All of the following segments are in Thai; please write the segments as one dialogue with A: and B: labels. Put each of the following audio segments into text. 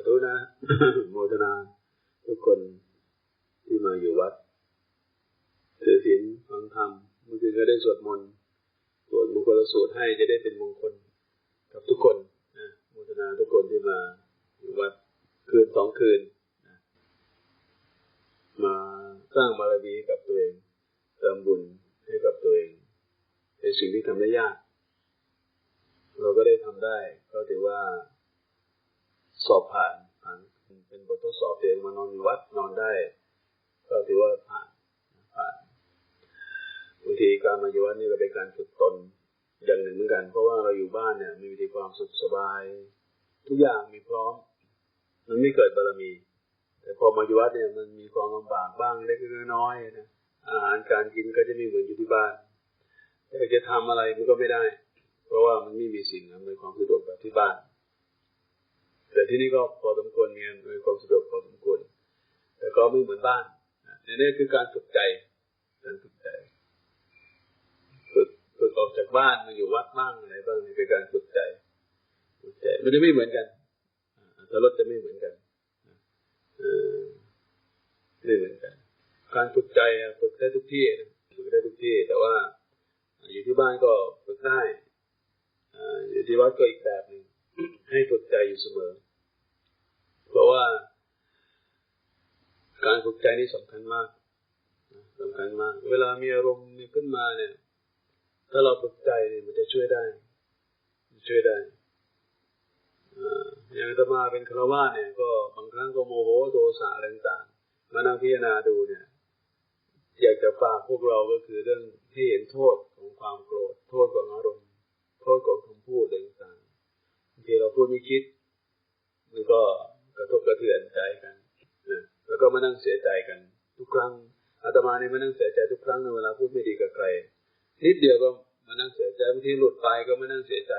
A: าธุนะโมทนา ทุกคนที่มาอยู่วัดถือศีลฟังธรรมเมื่อคืนก็ได้สวดมนต์สวดมงคลสูตรให้จะได้เป็นมงคล กับทุกคนนะโมทนาทุกคนที่มาอยู่วัดคืนสองคืนนะมาสร้างบารมีกับตัวเองเติมบุญให้กับตัวเองเป็นสิ่งที่ทำได้ยาก เราก็ได้ทำได้ก็ถือว่า สอบผ่านผ่านเป็นบททดสอบตัวเองมานอนอยู่วัดนอนได้ ก็ถือว่าผ่านผ่านบางทีการมาอยู่วัดนี่ก็เป็นการฝึกตนอย่างหนึ่งเหมือนกัน เพราะว่าเราอยู่บ้านเนี่ยมีวิธีความสุขสบาย ทุกอย่างมีพร้อม มันไม่เกิดบารมี แต่พอมาอยู่วัดเนี่ยมันมีความลำบากบ้างเล็กน้อยนะอาหารการกินก็จะไม่เหมือนอยู่ที่บ้านแต่จะทำอะไรมันก็ไม่ได้ เพราะว่ามันไม่มีสิ่งอำนวยความสะดวกแบบที่บ้าน ที่นี่ก็พอสมควรมีอำนความสะดวกพอสมควร แต่ก็ไม่เหมือนบ้านนี่คือการฝึกใจการฝึกใจฝึกฝึกออกจากบ้านมาอยู่วัดบ้างอะไรบ้างนี่คือการฝึกใจฝึกใจมันจะไม่เหมือนกันแต่รถจะไม่เหมือนกันไม่เหมือนกัน การฝึกใจฝึกได้ทุกที่ฝึกได้ทุกที่ แต่ว่า อยู่ที่บ้านก็ฝึกได้อยู่ที่วัดก็อีกแบบหนึ่งให้ฝึกใจอยู่เสมอ เพราะว่า การฝึกใจนี่สำคัญมากสำคัญมาก เวลามีอารมณ์มีขึ้นมาเนี่ย ถ้าเราฝึกใจเนี่ยมันจะช่วยได้ ช่วยได้อย่างธรรมาเป็นคารวะเนี่ยก็บางครั้งก็โมโหโทสะอะไรต่างๆมานั่งพิจารณาดูเนี่ย อยากจะฝากพวกเราก็คือเรื่องที่เห็นโทษของความโกรธ โทษของอารมณ์ โทษของคำพูดต่างๆบางทีเราพูดไม่คิดมันก็ กระทบกระเทือนใจกันนะแล้วก็มานั่งเสียใจกัน ทุกครั้งอาตมาเนี่ยมานั่งเสียใจทุกครั้งในเวลาพูดไม่ดีกับใครนิดเดียวก็มานั่งเสียใจบางทีหลุดไปก็มานั่งเสียใจ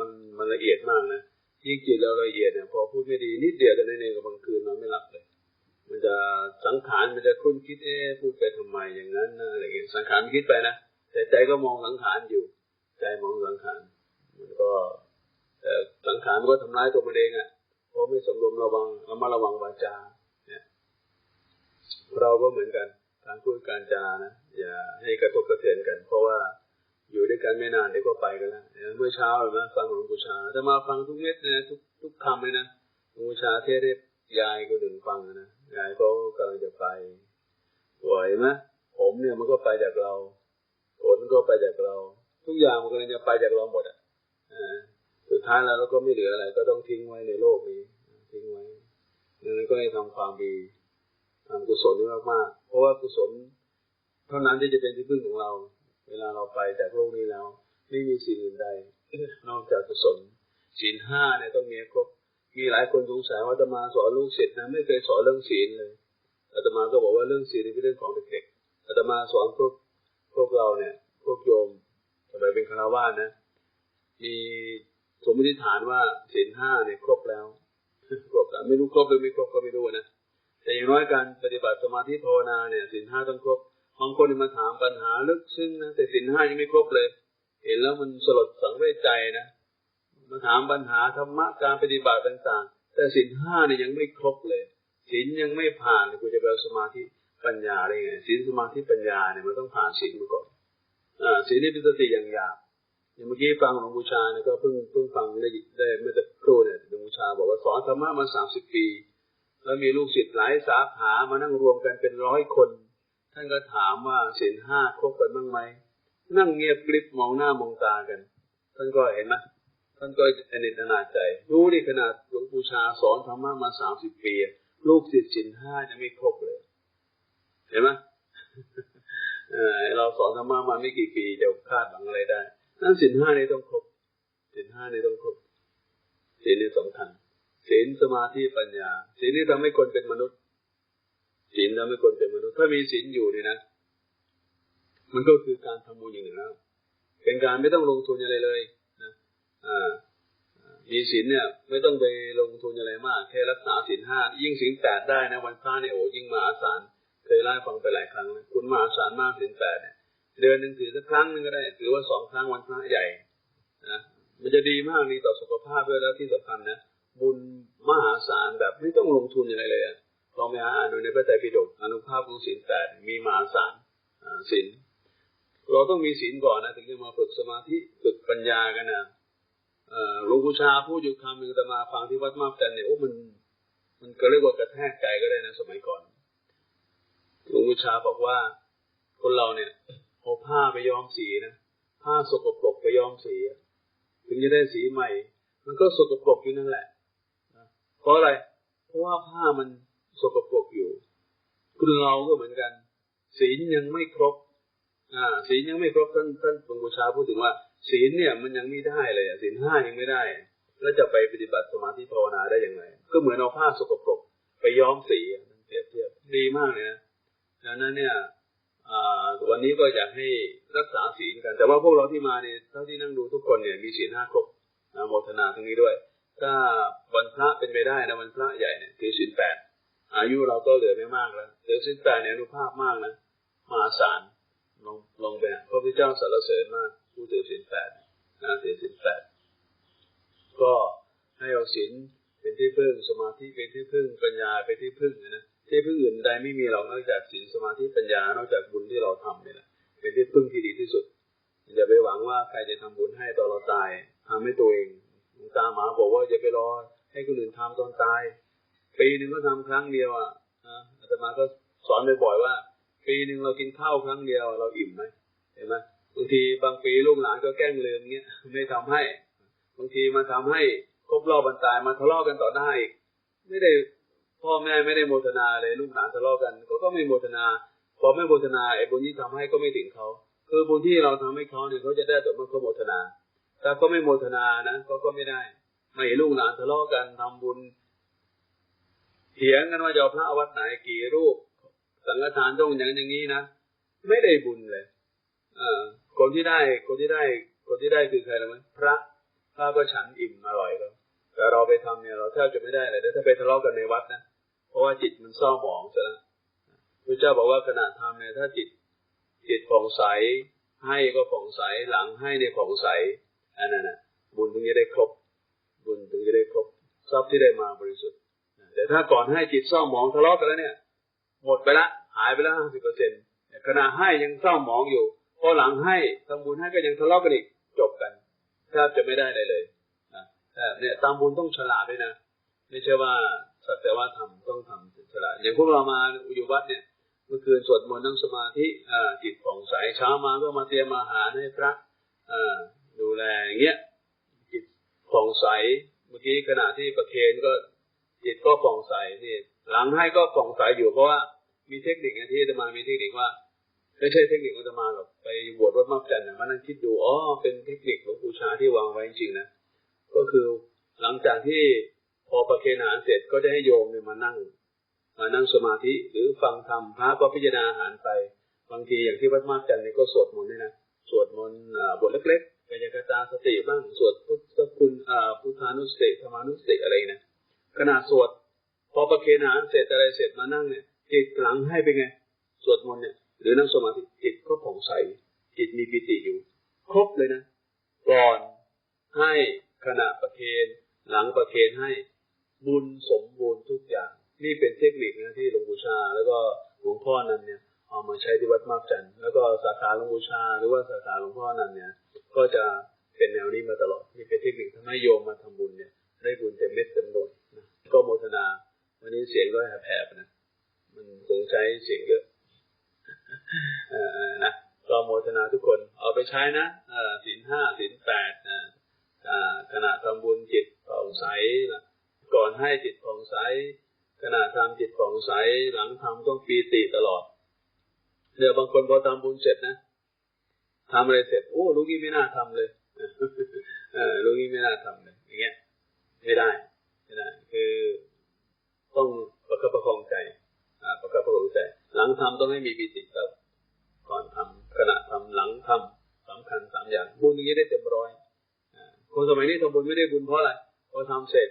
A: มันมันละเอียดมากนะยิ่งจิตเราละเอียดเนี่ยพอพูดไม่ดีนิดเดียวกันนั่นเองก็บางคืนนอนไม่หลับเลยมันจะสังขารมันจะคุ้นคิดเอ๊พูดไปทำไมอย่างนั้นนะอะไรอย่างเงี้ยสังขารคิดไปนะแต่ใจก็มองสังขารอยู่ ใจมองสังขารมันก็สังขารมันก็ทำร้ายตัวมันเองอะ พราะไม่สมรวมระวังเระมัดระวังวาจาเนี่ยเราก็เหมือนกันการพูดการจานะอย่าให้กระทบกระเทือนกัน เพราะว่าอยู่ด้วยกันไม่นานเดี๋ยวก็ไปกันแล้วเมื่อเช้าเห็นไหมฟังหลวงปู่ชาจะมาฟังทุกเม็ดนะทุกทุกคำเลยนะหลวงปู่ชาเทศยายก็ดึงฟังนะยายก็กำลังจะไปไหวไหมผมเนี่ยมันก็ไปจากเราผลก็ไปจากเรา ทุกอย่างมันก็เลยจะไปจากเราหมดอะ สุดท้ายแล้วเราก็ไม่เหลืออะไร ก็ต้องทิ้งไว้ในโลกนี้ ทิ้งไว้ดังนั้นก็ให้ทำความดีทำกุศลนี่มากๆเพราะว่ากุศล เท่านั้นที่จะเป็นที่พึ่งของเรา เวลาเราไปจากโลกนี้แล้ว ไม่มีสิ่งอื่นใด นอกจากกุศลศีลห้าเนี่ยต้องมีครบ มีหลายคนสงสัยว่าจะมาสอนลูกศิษย์นะไม่เคยสอนเรื่องศีลเลยอาตมาก็บอกว่าเรื่องศีลเป็นเรื่องของเด็กๆอาตมาสอนพวกพวกเราเนี่ย พวกโยมสมัยเป็นคารวะนะ มี สมมติฐานว่าศีลห้าเนี่ยครบแล้วครบแล้วไม่รู้ครบหรือไม่ครบก็ไม่รู้นะแต่อย่างน้อยการปฏิบัติสมาธิภาวนาเนี่ยศีลห้าต้องครบบางคนมาถามปัญหาลึกซึ้งนะแต่สินห้ายังไม่ครบเลย เห็นแล้วมันสลดสังเวชใจนะมาถามปัญหาธรรมะการปฏิบัติต่างๆ แต่สินห้าเนี่ยยังไม่ครบเลยสินยังไม่ผ่านกูจะไปสมาธิปัญญาได้ไงสินสมาธิปัญญาเนี่ยมันต้องผ่านสินมาก่อนอ่าสินนี่เป็นสติอย่างหยาบ อย่างเมื่อกี้ฟังหลวงบูชาเนี่ยก็เพิ่งเพิ่งฟังได้ได้เมื่อตะครู่เนี่ยหลวงบูชาบอกว่าสอนธรรมะมาสามสิบปี แล้วมีลูกศิษย์หลายสาขามานั่งรวมกันเป็นร้อยคน ท่านก็ถามว่าศีลห้าครบกันบ้างไหมนั่งเงียบกริบมองหน้ามองตากัน ท่านก็เห็นไหมท่านก็อนิจนาใจรู้ดิขนาดหลวงปู่ชาสอนธรรมะมาสามสิบปี ลูกศิษย์ศีลห้าจะไม่ครบเลย เห็นไหมเราสอนธรรมะมาไม่กี่ปีจะคาดหวังอะไรได้ นั่นศีลห้านี่ต้องครบศีลห้านี่ต้องครบศีลนี่สำคัญศีลสมาธิปัญญาศีลนี่ทำให้คนเป็นมนุษย์ศีลทำให้คนเป็นมนุษย์ ถ้ามีศีลอยู่เนี่ยนะ มันก็คือการทำบุญอย่างหนึ่งแล้ว เป็นการไม่ต้องลงทุนอะไรเลยนะอ่ามีศีลเนี่ย ไม่ต้องไปลงทุนอะไรมาก แค่รักษาศีลห้ายิ่งศีลแปดได้นะวันพระเนี่ยโอ้ยิ่งมหาศาลเคยเล่าฟังไปหลายครั้งนะคุณมหาศาลมากศีลแปดเนี่ย เดือนหนึ่งถือสักครั้งนึงก็ได้ถือว่าสองครั้งวันพระใหญ่นะมันจะดีมากนี่ต่อสุขภาพด้วยแล้วที่สำคัญนะบุญมหาศาลแบบไม่ต้องลงทุนอะไรเลยอะลองไปหาอ่านดูในพระไตรปิฎกอนุภาพของศีลแปดมีมหาศาลศีลเราต้องมีศีลก่อนนะถึงจะมาฝึกสมาธิฝึกปัญญากันนะหลวงปู่ชาพูดอยู่คำหนึ่งแต่มาฟังที่วัดมาบจันเนี่ยโอ้มัน มันก็เรียกว่ากระแทกใจก็ได้นะสมัยก่อนหลวงปู่ชาบอกว่าคนเราเนี่ย เอาผ้าไปย้อมสีนะผ้าสกปรกไปย้อมสีถึงจะได้สีใหม่ มันก็สกปรกอยู่นั่นแหละเพราะอะไร เพราะว่าผ้ามันสกปรกอยู่ คุณเราก็เหมือนกัน ศีลยังไม่ครบ อ่า ศีลยังไม่ครบท่านท่านหลวงปู่ชาพูดถึงว่า ศีลเนี่ยมันยังไม่ได้เลยศีลห้ายังไม่ได้ แล้วจะไปปฏิบัติสมาธิภาวนาได้ยังไงก็เหมือนเอาผ้าสกปรกไปย้อมสีเปรียบเทียบดีมากเลยนะดังนั้นเนี่ย วันนี้ก็อยากให้รักษาศีลกัน แต่ว่าพวกเราที่มาเนี่ยเท่าที่นั่งดูทุกคนเนี่ยมีศีลห้าครบนะโมทนาตรงนี้ด้วย ถ้าวันพระเป็นไปได้นะวันพระใหญ่เนี่ยถือศีลแปดอายุเราก็เหลือไม่มากแล้วถือศีลแปดเนี่ยอนุภาพมากนะมหาศาลลงลงไปพระพุทธเจ้าสรรเสริญมาก ผู้ถือศีลแปดนะถือศีลแปดก็ให้เอาศีลเป็นที่พึ่งสมาธิเป็นที่พึ่งปัญญาเป็นที่พึ่งนะ ที่พึ่งอื่นใดไม่มีเรานอกจากศีลสมาธิปัญญานอกจากบุญที่เราทำนี่ยะเป็นที่พึ่งที่ดีที่สุดอย่าไปหวังว่าใครจะทำบุญให้ตอนเราตายทำให้ตัวเองตาหมาบอกว่าอย่าไปรอให้คนอื่นทำตอนตาย ปีหนึ่งก็ทำครั้งเดียวอะอาตมาก็สอนบ่อยๆว่า ปีหนึ่งเรากินข้าวครั้งเดียวเราอิ่มไหมเห็นไหมบางทีบางปีลูกหลานก็แกล้งลืมเงี้ยไม่ทำให้ บางทีมาทำให้ครบรอบวันตายมาทะเลาะกันต่อหน้าอีกไม่ได้ พ่อแม่ไม่ได้โมทนาเลยลูกหลานทะเลาะกันก็ก็ไม่โมทนาพอไม่โมทนาไอ้บุญที่ทำให้ก็ไม่ถึงเขาคือบุญที่เราทำให้เขาเนี่ยเขาจะได้แต่เมื่อเขาโมทนาถ้าก็ไม่โมทนานะก็ก็ไม่ได้ ไม่ลูกหลานทะเลาะกันทำบุญเถียงกันว่าจะพระวัดไหนกี่รูป สังฆทานต้องอย่างอย่างนี้นะไม่ได้บุญเลยเออคนที่ได้คนที่ได้ คนที่ได้คือใครรู้ไหมพระพระก็ฉันอิ่มอร่อยแล้วแต่เราไปทำเนี่ยเราแทบจะไม่ได้เลยถ้าไปทะเลาะกันในวัดนะ ราะว่าจิตมันเศร้าหมองซะแล้วพระเจ้าบอกว่าขณะทำเนี่ยถ้าจิตจิตผ่องใสให้ก็ผ่องใสหลังให้ในผ่องใสอันนั้นนะบุญถึงจะได้ครบ บุญถึงจะได้ครบทรัพย์ที่ได้มาบริสุทธิ์ แต่ถ้าก่อนให้จิตเศร้าหมองทะเลาะกันแล้วเนี่ย หมดไปละหายไปล้วห้าสิบเปอร์เซ็นต์ขณะให้ยังเศร้าหมองอยู่พอหลังให้ทำบุญให้ก็ยังทะเลาะกันอีกจบกันแทบจะไม่ได้เลยเลยเนี่ยตามบุญต้องฉลาดด้วยนะไม่ใช่ว่า สักแต่ว่าทำต้องทำฉลาดอย่างพวกเรามาอยู่วัดเนี่ยเมื่อคืนสวดมนต์นั่งสมาธิจิตผ่องใสเช้ามาก็มาเตรียมอาหารให้พระดูแลอย่างเงี้ยจิตผ่องใสเมื่อกี้ขณะที่ประเคนก็จิตก็ผ่องใสนี่หลังให้ก็ผ่องใสอยู่เพราะว่ามีเทคนิคที่จะมามีเทคนิคว่าไม่ใช่เทคนิคองจะมาหรอกไปบวชวัดมักจันทร์มานั่งคิดดูอ๋อเป็นเทคนิคของปูชาที่วางไว้จริงๆนะก็คือหลังจากที่ พอประเคนอาหารเสร็จก็จะให้โยมเนี่ยมานั่ง มานั่งสมาธิหรือฟังธรรมพระก็พิจารณาอาหารไป บางทีอย่างที่วัดมากจันเนี่ยก็สวดมนต์นี่นะสวดมนต์บทเล็กๆกายกตาสติบ้างสวดพุทธคุณพุทธานุสติธรรมานุสติอะไรนะขณะสวดพอประเคนอาหารเสร็จอะไรเสร็จมานั่งเนี่ยจิตหลังให้เป็นไง สวดมนต์เนี่ยหรือนั่งสมาธิจิตก็ผ่องใสจิตมีปิติอยู่ ครบเลยนะ ก่อนให้ขณะประเคนหลังประเคนให้ บุญสมบูรณ์ทุกอย่าง นี่เป็นเทคนิคนะที่หลวงปู่ชา แล้วก็หลวงพ่อนั้นเนี่ยเอามาใช้ที่วัดมากจันแล้วก็สาขาหลวงปู่ชา หรือว่าสาขาหลวงพ่อนั้นเนี่ย ก็จะเป็นแนวนี้มาตลอดนี่เป็นเทคนิคทำให้โยมมาทำบุญเนี่ย ได้บุญเต็มเม็ดเต็มหน่วยนะก็โมทนา วันนี้เสียงก็แผบนะมันสงใช้เสียงเยอะนะก็โมทนาทุกคนเอาไปใช้นะศีลห้าศีลแปดขณะทำบุญจิตผ่องใส ก่อนให้จิตผ่องใสขณะทำจิตผ่องใสหลังทำต้องปีติตลอดเดี๋ยวบางคนพอทำบุญเสร็จนะทำอะไรเสร็จโอ้ลูกนี้ไม่น่าทำเลยเออลูกนี้ไม่น่าทำเลยอย่างเงี้ย ไม่ได้ไม่ได้คือต้องประคับประคองใจประคับประคองใจ หลังทำต้องให้มีปีติครับก่อนทำขณะทำหลังทำสำคัญสามอย่างบุญอย่างนี้ได้เต็มร้อยคนสมัยนี้ทำบุญไม่ได้บุญเพราะอะไรพอทำเสร็จ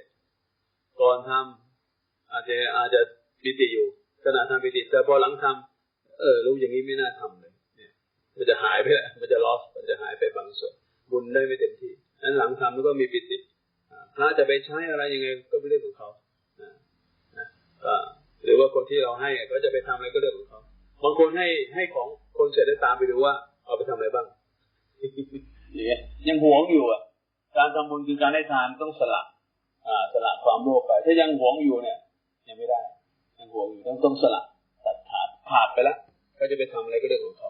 A: ก่อนทำอาจจะอาจจะปิติอยู่ขณะทำปิติ แต่พอหลังทำเออรู้อย่างนี้ไม่น่าทำเลย เนี่ย มันจะหายไปมันจะลอสมันจะหายไปบางส่วนบุญได้ไม่เต็มที่นั้นหลังทำแล้วก็มีปิติพระจะไปใช้อะไรยังไงก็เป็นเรื่องของเขานะว่าคนที่เราให้ก็จะไปทำอะไรก็เรื่องของเขาบางคนให้ให้ของคนเสร็จได้ตามไปดูว่าเอาไปทำอะไรบ้างอย่างเงี้ยยังหวงอยู่อะ การทำบุญคือการให้ทานต้องสละ สละความโลภไป ถ้ายังหวงอยู่เนี่ย ยังไม่ได้ ยังหวงอยู่ต้องต้องสละตัดขาดขาดไปแล้วก็จะไปทำอะไรก็เรื่องของเขา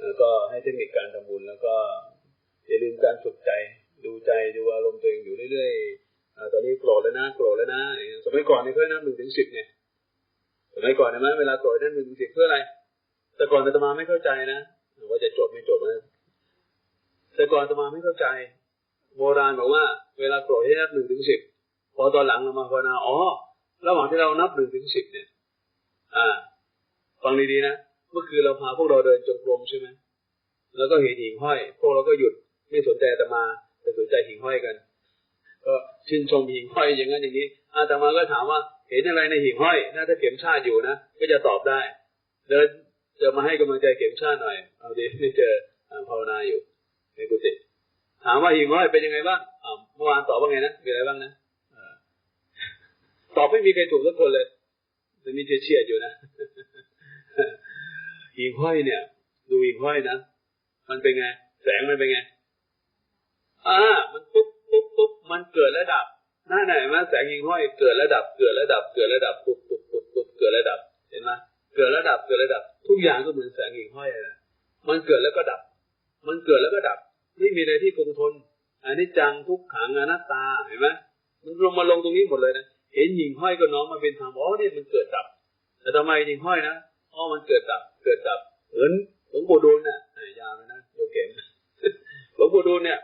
A: แล้วก็ให้เทคนิคการทำบุญแล้วก็อย่าลืมการฝึกใจดูใจดูอารมณ์ตัวเองอยู่เรื่อยๆตอนนี้โกรธแล้วนะโกรธแล้วนะสมัยก่อนนี่เพื่อนนับหนึ่งถึงสิบเนี่ยสมัยก่อนเห็นไหมเวลาโกรธนั่นหนึ่งถึงสิบเพื่ออะไร แต่ก่อนอาตมาไม่เข้าใจนะว่าจะจบไม่จบนะแต่ก่อนอาตมาไม่เข้าใจ โบราณบอกว่า เวลาโกรธให้นับหนึ่งถึงสิบพอตอนหลังเรามาภาวนาอ๋อระหว่างที่เรานับหนึ่งถึงสิบเนี่ย อ่าฟังดีๆนะเมื่อคืนเราพาพวกเราเดินจงกรมใช่ไหมแล้วก็เห็นหิ่งห้อย พวกเราก็หยุดไม่สนใจอาตมา แต่สนใจหิ่งห้อยกัน ก็ชื่นชมหิ่งห้อยอย่างนั้นอย่างนี้อาตมาก็ถามว่าเห็นอะไรในหิ่งห้อยถ้าถ้าเข็มชาติอยู่นะก็จะตอบได้เดินจะมาให้กำลังใจเข็มชาติหน่อย เอาดีไม่เจอภาวนาอยู่ในกุฏิ ถามว่าหิ่งห้อยเป็นยังไงบ้างเมื่อวานตอบว่าไงนะมีอะไรบ้างนะตอบไม่มีใครถูกสักคนเลยจะมีเฉียดอยู่นะหิ่งห้อยเนี่ย ดูหิ่งห้อยนะมันเป็นไง แสงมันเป็นไงอ่ามันปุ๊บปุ๊บปุ๊บมันเกิดระดับหน้าไหนมาแสงหิ่งห้อยเกิดระดับ เกิดระดับ เกิดระดับปุ๊บปุ๊บปุ๊บปุ๊บเกิดระดับ เห็นไหมเกิดระดับเกิดระดับ ทุกอย่างก็เหมือนแสงหิ่งห้อยนะมันเกิดแล้วก็ดับ มันเกิดแล้วก็ดับ ไม่มีอะไรที่คงทนอันนี้ จังทุกขังอนัตตาเห็นไหมมันลงมาลงตรงนี้หมดเลยนะเห็นหิ่งห้อยก็น้องมาเป็นธรรมอ๋อเนี่ยมันเกิดดับ แต่ทำไมหิ่งห้อยนะอ๋อมันเกิดดับ เกิดดับเหมือนหลวงปู่ดูลน่ะยาวนะโยเข็มหลวงปู่ดูลเนี่ย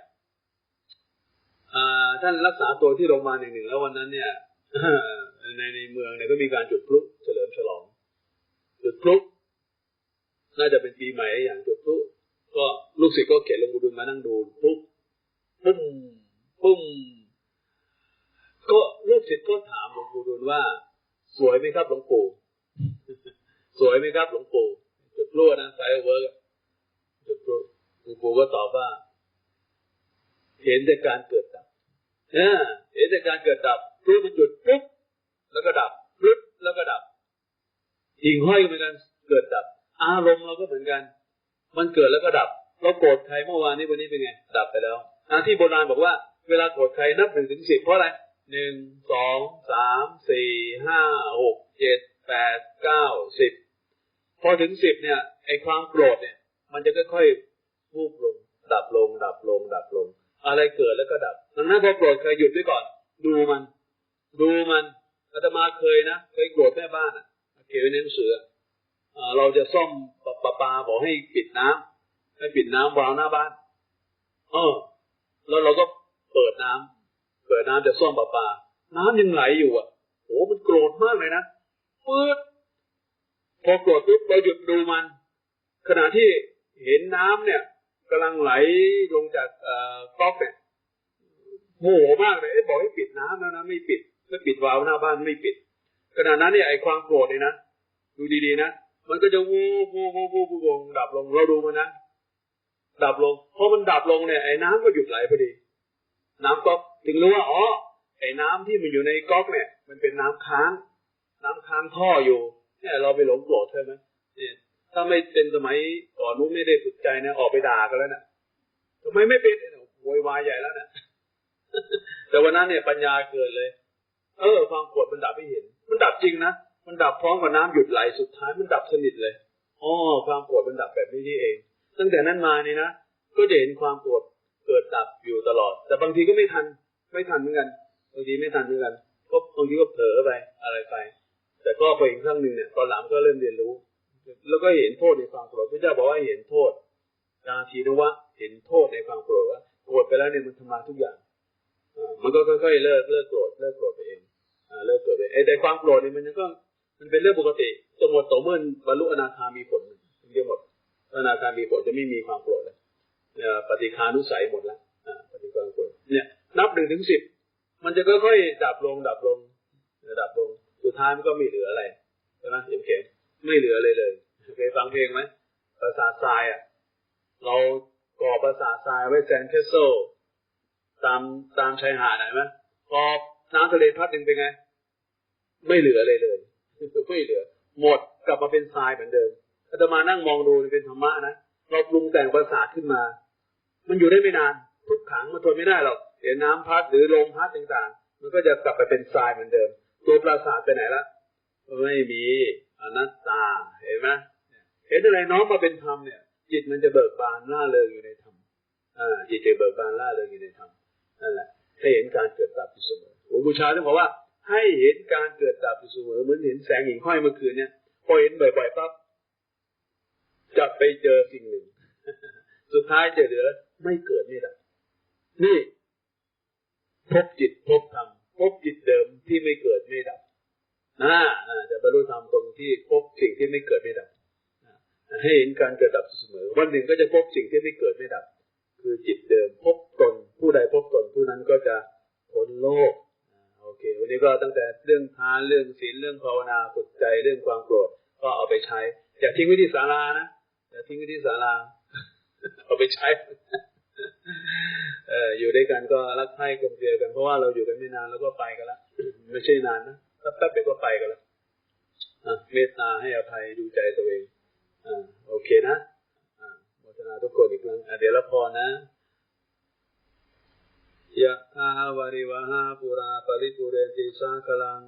A: ท่านรักษาตัวที่โรงพยาบาลหนึ่งแล้ววันนั้นเนี่ยในในเมืองเนี่ยก็มีการจุดพลุเฉลิมฉลอง จุดพลุน่าจะเป็นปีใหม่อย่างจุดพลุก็ลูกศิษย์ก็เขียนหลวงปู่ดูลมานั่งดูพลุ ปุ้มปุ้มก็ลูกศิษย์ก็ถามหลวงปู่ดูลว่า สวยไหมครับหลวงปู่สวยไหมครับหลวงปู่จุดพลุนะไฟเวิร์กจุดพลุหลวงปู่ก็ตอบว่า เห็นแต่การเกิดดับเห็นแต่การเกิดดับพลุมันจุดปุ๊บแล้วก็ดับปุ๊บแล้วก็ดับหิ่งห้อยเหมือนกันเกิดดับ อารมณ์เราก็เหมือนกัน มันเกิดแล้วก็ดับ เราโกรธใครเมื่อวานนี้วันนี้เป็นไง ดับไปแล้ว อาที่โบราณบอกว่าเวลาโกรธใครนับหนึ่งถึงสิบเพราะอะไรหนึ่งสองสามสี่ห้าหกเจ็ดแปดเก้าสิบพอถึงสิบเนี่ยไอความโกรธเนี่ย มันจะค่อยๆวูบลง ดับลง ดับลง ดับลง อะไรเกิดแล้วก็ดับดังนั้นพอโกรธเคยหยุดไว้ก่อน ดูมัน ดูมันอาตมาเคยนะเคยโกรธแม่บ้านอะเขียนในหนังสือเราจะซ่อมปลาปาบอกให้ปิดน้ำให้ปิดน้ำวาล์วหน้าบ้าน เออ แล้วเราก็เปิดน้ำเปิดน้ำจะซ่อมปลาปาน้ำยังไหลอยู่อะโอ้มันโกรธมากเลยนะปื๊ดพอโกรธปุ๊บเราหยุดดูมัน ขณะที่เห็นน้ำเนี่ยกำลังไหลลงจากก๊อกเนี่ยโมโหมากเลยไอ้บอกให้ปิดน้ำแล้วนะไม่ปิดไม่ปิดวาล์วหน้าบ้านไม่ปิด ขณะนั้นเนี่ยไอ้ความโกรธเนี่ยนะดูดีๆนะมันก็จะวูบวูบวูบวูบวูบดับลงเราดูมันนะ ดับลงพอมันดับลงเนี่ยไอ้น้ำก็หยุดไหลพอดี น้ำก๊อกถึงรู้ว่าอ๋อไอ้น้ำที่มันอยู่ในก๊อกเนี่ย มันเป็นน้ำค้าง น้ำค้างท่ออยู่เนี่ยเราไปหลงโกรธใช่ไหมเนี่ยถ้าไม่เป็นสมัยก่อนนู้นไม่ได้ฝึกใจนะออกไปด่ากันแล้วนะทำไมไม่เป็นโวยวายใหญ่แล้วเนะแต่วันนั้นเนี่ยปัญญาเกิดเลย เออความโกรธมันดับไม่เห็น มันดับจริงนะมันดับพร้อมกับน้ำหยุดไหลสุดท้ายมันดับสนิทเลยอ๋อความโกรธมันดับแบบนี้นี่เอง ตั้งแต่นั้นมาเนี่ยนะก็จะเห็นความโกรธเกิดดับอยู่ตลอด แต่บางทีก็ไม่ทัน ไม่ทันเหมือนกันบางทีไม่ทันเหมือนกันก็บางทีก็เผลอไปอะไรไป แต่ก็ไปอีกครั้งหนึ่งเนี่ยตอนหลังก็เริ่มเรียนรู้ แล้วก็เห็นโทษในความโกรธพระเจ้าบอกว่าเห็นโทษกาทีนวะเห็นโทษในความโกรธว่าโกรธไปแล้วเนี่ยมันทำลายทุกอย่างมันก็ค่อยๆเลิกเลิกโกรธเลิกโกรธไปเองเลิกโกรธไปไอ้แต่ความโกรธเนี่ยมันก็มันเป็นเรื่องปกติสมมติต่อเมื่อบรรลุอนาคามีผลเรียกหมด อนาคามีผลจะไม่มีความโกรธเลยปฏิคานุสัยหมดแล้วปฏิคานุสัยเนี่ยนับหนึ่งถึงสิบมันจะค่อยๆดับลงดับลงดับลงสุดท้ายมันก็ไม่เหลืออะไรใช่ไหมเข็มเข็มไม่เหลือเลยเลยเคยฟังเพลงไหมประสาททรายอะเราก่อประสาททรายไว้แซนเทสโซ ตามตามชายหาดไหนไหมพอน้ำทะเลพัดหนึ่งเป็นไง ไม่เหลือเลยเลยไม่เหลือ หมดกลับมาเป็นทรายเหมือนเดิม อาตมานั่งมองดูเป็นธรรมะนะเราปรุงแต่งประสาทขึ้นมา มันอยู่ได้ไม่นาน ทุกขังมันทนไม่ได้หรอกเดี๋ยวน้ำพัดหรือลมพัดต่างๆ มันก็จะกลับไปเป็นทรายเหมือนเดิม ตัวประสาทไปไหนละไม่มีอนัตตาเห็นไหมเห็นอะไรน้อมมาเป็นธรรมเนี่ย จิตมันจะเบิกบานล่าเริงอยู่ในธรรมอ่าจิตจะเบิกบานล่าเริงอยู่ในธรรมนั่นแหละให้เห็นการเกิดดับอยู่เสมอผมบูชาต้องบอกว่า ให้เห็นการเกิดดับอยู่เสมอเหมือนเห็นแสงหิ่งห้อยเมื่อคืนเนี่ยพอเห็นบ่อยๆปั๊บ จะไปเจอสิ่งหนึ่ง สุดท้ายจะเหลือ ไม่เกิดไม่ดับนี่ พบจิตพบธรรมพบจิตเดิมที่ไม่เกิดไม่ดับนะจะบรรลุธรรมตรงที่พบสิ่งที่ไม่เกิดไม่ดับให้เห็นการเกิดดับเสมอ วันหนึ่งก็จะพบสิ่งที่ไม่เกิดไม่ดับ คือจิตเดิมพบตนผู้ใดพบตนผู้นั้นก็จะพ้นโลกโอเค วันนี้ก็ตั้งแต่เรื่องทานเรื่องศีลเรื่องภาวนาฝึกใจเรื่องความโกรธก็เอาไปใช้อย่าทิ้งไว้ที่ศาลานะ อย่ทิ้งไว้ที่ศาลาเอาไปใช้ เอออยู่ด้วยกันก็รักใคร่กลมเกลียวกันเพราะว่าเราอยู่กันไม่นานแล้วก็ไปกันละไม่ใช่นานนะแป๊บเดียวก็ไปกันละเมตตาให้อภัยดูใจตัวเองอโอเคนะอ่าโมทนาทุกคนอีกครั้งเดี๋ยวละพอนะยะทาวาริวหาปุราปริปุเรติสาคลัง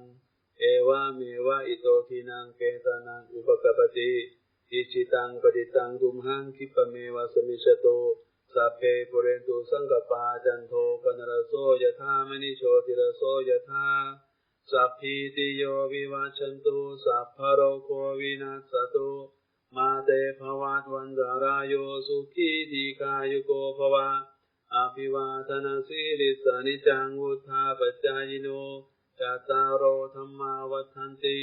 A: เอวาเมวะอิโตทินังเกตานังอุปกปติ อิชิตังปฏิตังตุมหังคิปเมวะสมิชโตสัพเพปุเรนตุสังกปาจันโทปนรโสยธามณิโชติรโสยธาสัพพิติโยวิวัชันตุสัพพโรโควินัสตุมาเตภวัตวันดารายโยสุขีทีกายุโกภวะอภิวาทนาสิริสานิจังวุธาปจายโนจัตตารโอธรรมาวัฏันติ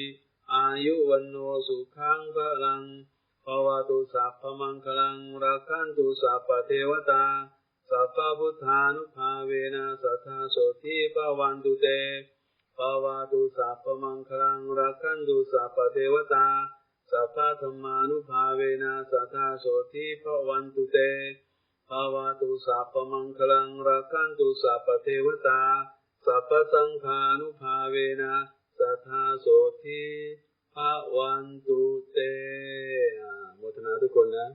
A: อายุวันโนสุขังพลังภวตุสัพพ มังคลังรักขันตุสัพพเทวตาสัพพพุทธานุภาเวนะสัทธาโสทิปวันตุเตภวตุสัพพมังคลังรักขันตุสัพพเทวตาสัพพธรรมานุภาเวนะสัทธาโสทิปวันตุเตภวตุสัพพมังคลังรักขันตุสัพพเทวตาสัพพสังฆานุภาเวนะสัทธาโสทิภวันตุเต โมทนาทุกคนนะ